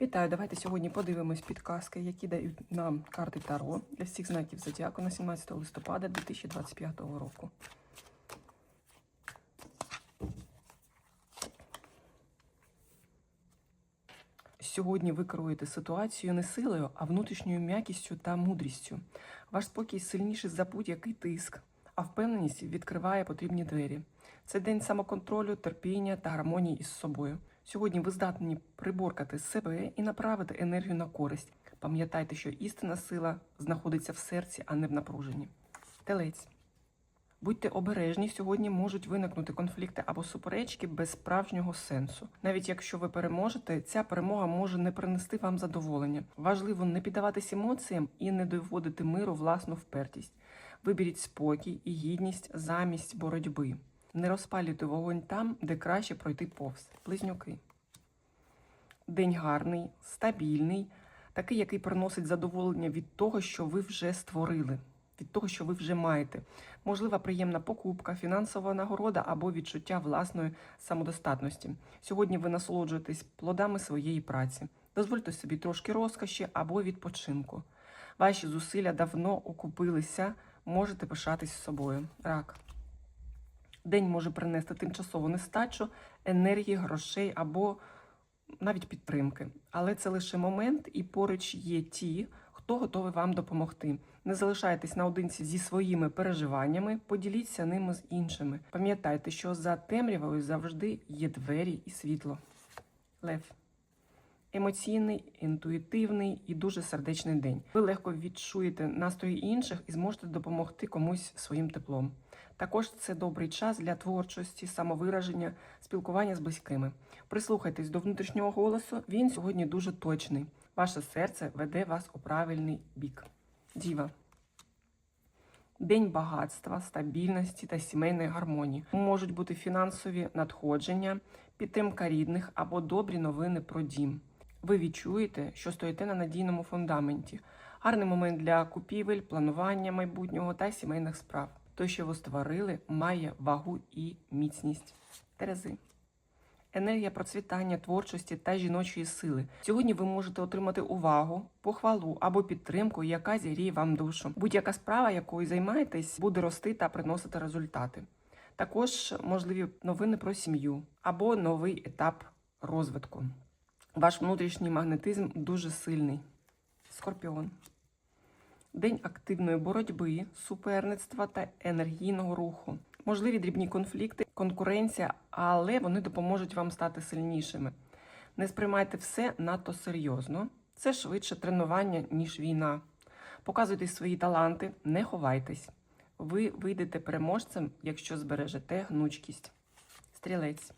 Вітаю! Давайте сьогодні подивимось підказки, які дають нам карти Таро для всіх знаків Зодіаку на 17 листопада 2025 року. Сьогодні ви керуєте ситуацією не силою, а внутрішньою м'якістю та мудрістю. Ваш спокій сильніший за будь-який тиск, а впевненість відкриває потрібні двері. Це день самоконтролю, терпіння та гармонії із собою. Сьогодні ви здатні приборкати себе і направити енергію на користь. Пам'ятайте, що істинна сила знаходиться в серці, а не в напруженні. Телець. Будьте обережні, сьогодні можуть виникнути конфлікти або суперечки без справжнього сенсу. Навіть якщо ви переможете, ця перемога може не принести вам задоволення. Важливо не піддаватись емоціям і не доводити миру власну впертість. Виберіть спокій і гідність замість боротьби. Не розпалюйте вогонь там, де краще пройти повз. Близнюки. День гарний, стабільний, такий, який приносить задоволення від того, що ви вже створили, від того, що ви вже маєте. Можлива приємна покупка, фінансова нагорода або відчуття власної самодостатності. Сьогодні ви насолоджуєтесь плодами своєї праці. Дозвольте собі трошки розкоші або відпочинку. Ваші зусилля давно окупилися, можете пишатись собою. Рак. День може принести тимчасову нестачу, енергії, грошей або навіть підтримки. Але це лише момент, і поруч є ті, хто готовий вам допомогти. Не залишайтесь наодинці зі своїми переживаннями, поділіться ними з іншими. Пам'ятайте, що за темрявою завжди є двері і світло. Лев. Емоційний, інтуїтивний і дуже сердечний день. Ви легко відчуєте настрої інших і зможете допомогти комусь своїм теплом. Також це добрий час для творчості, самовираження, спілкування з близькими. Прислухайтесь до внутрішнього голосу. Він сьогодні дуже точний. Ваше серце веде вас у правильний бік. Діва. День багатства, стабільності та сімейної гармонії. Можуть бути фінансові надходження, підтримка рідних або добрі новини про дім. Ви відчуєте, що стоїте на надійному фундаменті. Гарний момент для купівель, планування майбутнього та сімейних справ. Те, що ви створили, має вагу і міцність. Терези. Енергія процвітання, творчості та жіночої сили. Сьогодні ви можете отримати увагу, похвалу або підтримку, яка зігріє вам душу. Будь-яка справа, якою займаєтесь, буде рости та приносити результати. Також можливі новини про сім'ю або новий етап розвитку. Ваш внутрішній магнетизм дуже сильний. Скорпіон. День активної боротьби, суперництва та енергійного руху. Можливі дрібні конфлікти, конкуренція, але вони допоможуть вам стати сильнішими. Не сприймайте все надто серйозно. Це швидше тренування, ніж війна. Показуйте свої таланти, не ховайтесь. Ви вийдете переможцем, якщо збережете гнучкість. Стрілець.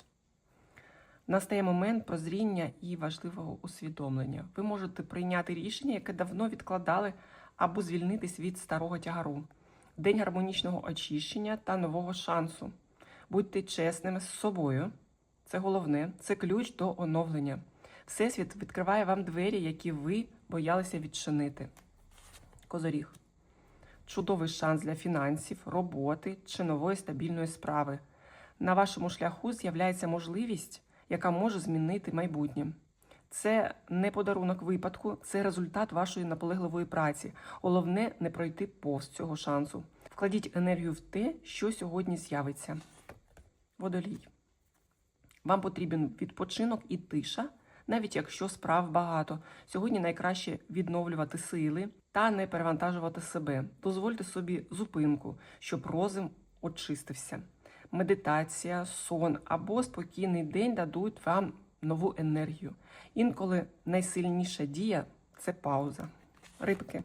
Настає момент прозріння і важливого усвідомлення. Ви можете прийняти рішення, яке давно відкладали, або звільнитись від старого тягару. День гармонічного очищення та нового шансу. Будьте чесними з собою. Це головне, це ключ до оновлення. Всесвіт відкриває вам двері, які ви боялися відчинити. Козоріг. Чудовий шанс для фінансів, роботи чи нової стабільної справи. На вашому шляху з'являється можливість, яка може змінити майбутнє. Це не подарунок випадку, це результат вашої наполегливої праці. Головне не пройти повз цього шансу. Вкладіть енергію в те, що сьогодні з'явиться. Водолій. Вам потрібен відпочинок і тиша, навіть якщо справ багато. Сьогодні найкраще відновлювати сили та не перевантажувати себе. Дозвольте собі зупинку, щоб розум очистився. Медитація, сон або спокійний день дадуть вам нову енергію. Інколи найсильніша дія це пауза. Рибки.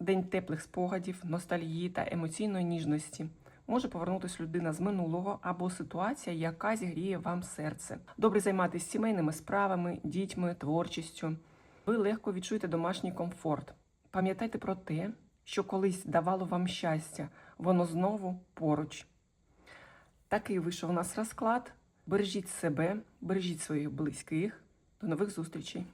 День теплих спогадів, ностальгії та емоційної ніжності. Може повернутися людина з минулого або ситуація, яка зігріє вам серце. Добре займатися сімейними справами, дітьми, творчістю. Ви легко відчуєте домашній комфорт. Пам'ятайте про те, що колись давало вам щастя, воно знову поруч. Такий вийшов у нас розклад. Бережіть себе, бережіть своїх близьких. До нових зустрічей!